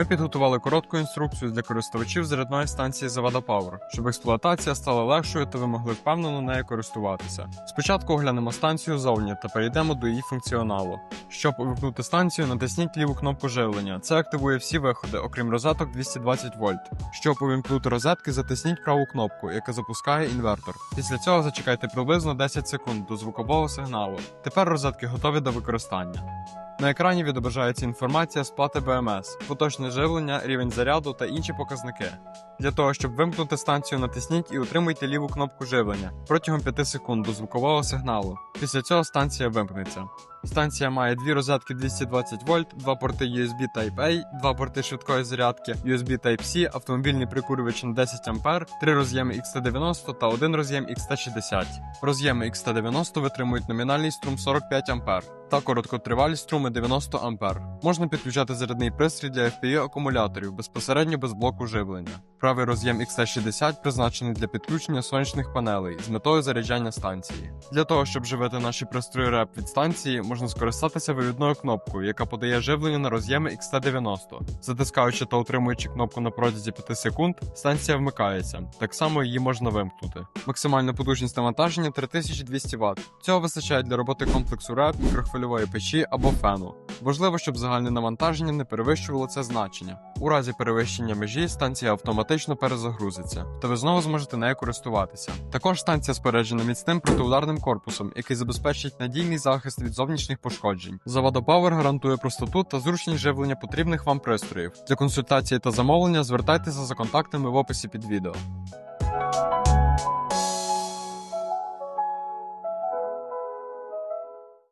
Ми підготували коротку інструкцію для користувачів зарядної станції Завада Power, щоб експлуатація стала легшою та ви могли впевнено нею користуватися. Спочатку оглянемо станцію зовні та перейдемо до її функціоналу. Щоб увімкнути станцію, натисніть ліву кнопку живлення. Це активує всі виходи, окрім розеток 220 вольт. Щоб увімкнути розетки, затисніть праву кнопку, яка запускає інвертор. Після цього зачекайте приблизно 10 секунд до звукового сигналу. Тепер розетки готові до використання. На екрані відображається інформація сплати БМС, поточне живлення, рівень заряду та інші показники. Для того, щоб вимкнути станцію, натисніть і утримуйте ліву кнопку живлення протягом 5 секунд до звукового сигналу. Після цього станція вимкнеться. Станція має дві розетки 220 вольт, два порти USB Type-A, два порти швидкої зарядки USB Type-C, автомобільний прикурювач на 10 А, три роз'єми XT90 та один роз'єм XT60. Роз'єми XT90 витримують номінальний струм 45 А та короткотривалі струми 90 А. Можна підключати зарядний пристрій для FPU акумуляторів безпосередньо без блоку живлення. Правий роз'єм XT60 призначений для підключення сонячних панелей з метою заряджання станції. Для того, щоб живити наші пристрої РЕП від станції, можна скористатися вивідною кнопкою, яка подає живлення на роз'єми XT90. Затискаючи та утримуючи кнопку на протязі 5 секунд, станція вмикається. Так само її можна вимкнути. Максимальна потужність навантаження 3200 Вт. Цього вистачає для роботи комплексу РЕП, мікрохвильової печі або фену. Важливо, щоб загальне навантаження не перевищувало це значення. У разі перевищення межі станція автоматично перезагрузиться, та ви знову зможете нею користуватися. Також станція споряджена міцним протиударним корпусом, який забезпечить надійний захист від зовнішніх пошкоджень. Завода Power гарантує простоту та зручність живлення потрібних вам пристроїв. Для консультації та замовлення звертайтеся за контактами в описі під відео.